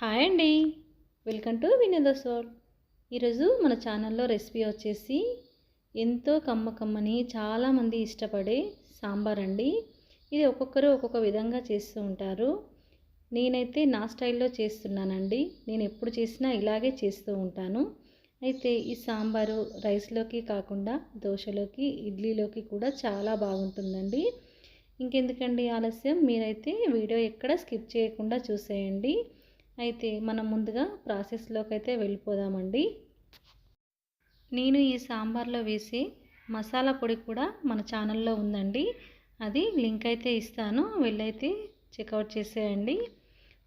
Hi అండి. Welcome to Vinoda soul. ఈరోజు మన ఛానల్లో రెసిపీ వచ్చేసి ఎంతో కమ్మ కమ్మని చాలామంది ఇష్టపడే సాంబార్ అండి. ఇది ఒక్కొక్కరు ఒక్కొక్క విధంగా చేస్తూ ఉంటారు. నేనైతే నా స్టైల్లో చేస్తున్నానండి. నేను ఎప్పుడు చేసినా ఇలాగే చేస్తూ ఉంటాను. అయితే ఈ సాంబారు రైస్లోకి కాకుండా దోశలోకి ఇడ్లీలోకి కూడా చాలా బాగుంటుందండి. ఇంకెందుకండి ఆలస్యం? మీరైతే వీడియో ఎక్కడ స్కిప్ చేయకుండా చూసేయండి. అయితే మనం ముందుగా ప్రాసెస్లోకి అయితే వెళ్ళిపోదామండి. నేను ఈ సాంబార్లో వేసే మసాలా పొడి కూడా మన ఛానల్లో ఉందండి. అది లింక్ అయితే ఇస్తాను వెళ్ళైతే చెక్అవుట్ చేసేయండి.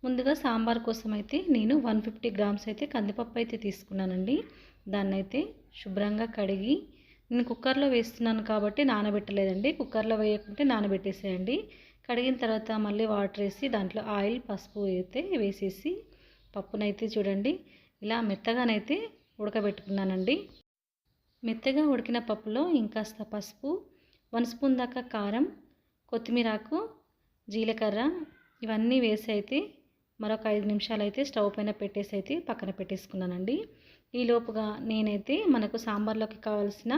ముందుగా సాంబార్ కోసం అయితే నేను వన్ ఫిఫ్టీ గ్రామ్స్ అయితే కందిపప్పు అయితే తీసుకున్నానండి. దాన్ని అయితే శుభ్రంగా కడిగి నేను కుక్కర్లో వేస్తున్నాను కాబట్టి నానబెట్టలేదండి. కుక్కర్లో వేయకుంటే నానబెట్టేసేయండి. కడిగిన తర్వాత మళ్ళీ వాటర్ వేసి దాంట్లో ఆయిల్ పసుపు అయితే వేసేసి పప్పునైతే చూడండి ఇలా మెత్తగానైతే ఉడకబెట్టుకున్నానండి. మెత్తగా ఉడికిన పప్పులో ఇంకాస్త పసుపు వన్ స్పూన్ దాకా కారం కొత్తిమీరాకు జీలకర్ర ఇవన్నీ వేసి అయితే మరొక ఐదు నిమిషాలు అయితే స్టవ్ పైన పెట్టేసి అయితే పక్కన పెట్టేసుకున్నానండి. ఈ లోపుగా నేనైతే మనకు సాంబార్లోకి కావాల్సిన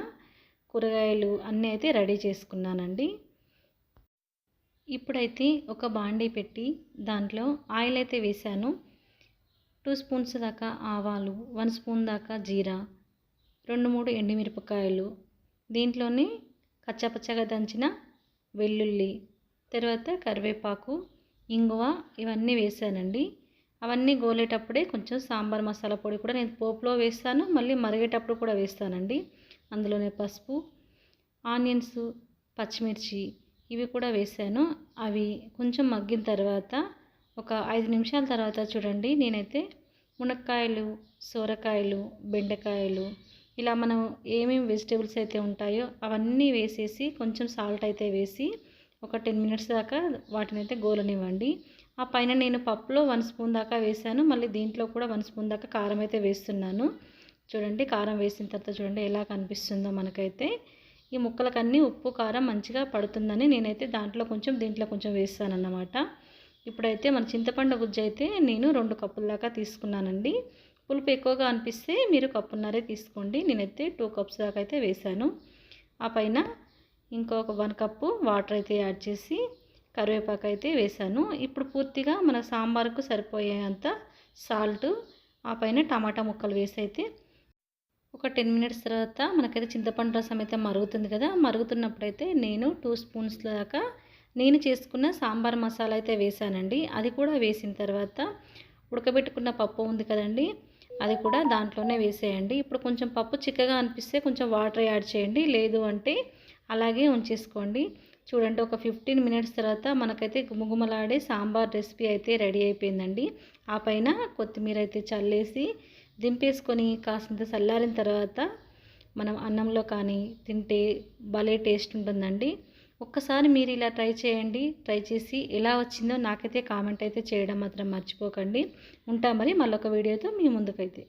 కూరగాయలు అన్నీ అయితే రెడీ చేసుకున్నానండి. ఇప్పుడైతే ఒక బాండీ పెట్టి దాంట్లో ఆయిల్ అయితే వేశాను. టూ స్పూన్స్ దాకా ఆవాలు వన్ స్పూన్ దాకా జీరా రెండు మూడు ఎండుమిరపకాయలు దీంట్లోనే కచ్చపచ్చగా దంచిన వెల్లుల్లి తర్వాత కరివేపాకు ఇంగువ ఇవన్నీ వేసానండి అవన్నీ గోలేటప్పుడే కొంచెం సాంబార్ మసాలా పొడి కూడా నేను పోపులో వేస్తాను మళ్ళీ మరిగేటప్పుడు కూడా వేస్తానండి. అందులోనే పసుపు ఆనియన్స్ పచ్చిమిర్చి ఇవి కూడా వేసాను. అవి కొంచెం మగ్గిన తర్వాత ఒక ఐదు నిమిషాల తర్వాత చూడండి. నేనైతే మునక్కాయలు సోరకాయలు బెండకాయలు ఇలా మనం ఏమేమి వెజిటేబుల్స్ అయితే ఉంటాయో అవన్నీ వేసేసి కొంచెం సాల్ట్ అయితే వేసి ఒక టెన్ మినిట్స్ దాకా వాటిని అయితే గోలనివ్వండి. ఆ పైన నేను పప్పులో వన్ స్పూన్ దాకా వేసాను. మళ్ళీ దీంట్లో కూడా వన్ స్పూన్ దాకా కారం అయితే వేస్తున్నాను. చూడండి కారం వేసిన తర్వాత చూడండి ఎలా కనిపిస్తుందో మనకైతే. ఈ ముక్కలకన్నీ ఉప్పు కారం మంచిగా పడుతుందని నేనైతే దాంట్లో కొంచెం దీంట్లో కొంచెం వేస్తానన్నమాట. ఇప్పుడైతే మన చింతపండు గుజ్జు అయితే నేను రెండు కప్పుల దాకా తీసుకున్నానండి. పులుపు ఎక్కువగా అనిపిస్తే మీరు కప్పున్నరే తీసుకోండి. నేనైతే టూ కప్స్ దాకా అయితే వేసాను ఆ పైన ఇంకొక వన్ కప్పు వాటర్ అయితే యాడ్ చేసి కరివేపాకు అయితే వేసాను ఇప్పుడు పూర్తిగా మన సాంబార్కు సరిపోయేంత సాల్ట్ ఆ పైన టమాటా ముక్కలు వేసి అయితే ఒక టెన్ మినిట్స్ తర్వాత మనకైతే చింతపండు రసం అయితే మరుగుతుంది కదా మరుగుతున్నప్పుడైతే నేను టూ స్పూన్స్ దాకా నేను చేసుకున్న సాంబార్ మసాలా అయితే వేసానండి. అది కూడా వేసిన తర్వాత ఉడకబెట్టుకున్న పప్పు ఉంది కదండి అది కూడా దాంట్లోనే వేసేయండి. ఇప్పుడు కొంచెం పప్పు చిక్కగా అనిపిస్తే కొంచెం వాటర్ యాడ్ చేయండి లేదు అంటే అలాగే ఉంచేసుకోండి. చూడండి ఒక ఫిఫ్టీన్ మినిట్స్ తర్వాత మనకైతే గుమగుమలాడే సాంబార్ రెసిపీ అయితే రెడీ అయిపోయిందండి. ఆ పైన కొత్తిమీర అయితే చల్లేసి దింపేసుకొని కాసింత చల్లారిన తర్వాత మనం అన్నంలో కానీ తింటే భలే టేస్ట్ ఉంటుందండి. ఒక్కసారి మీరు ఇలా ట్రై చేయండి. ట్రై చేసి ఎలా వచ్చిందో నాకైతే కామెంట్ అయితే చేయడం మాత్రం మర్చిపోకండి. ఉంటా మరి మళ్ళొక వీడియోతో మీ ముందుకైతే.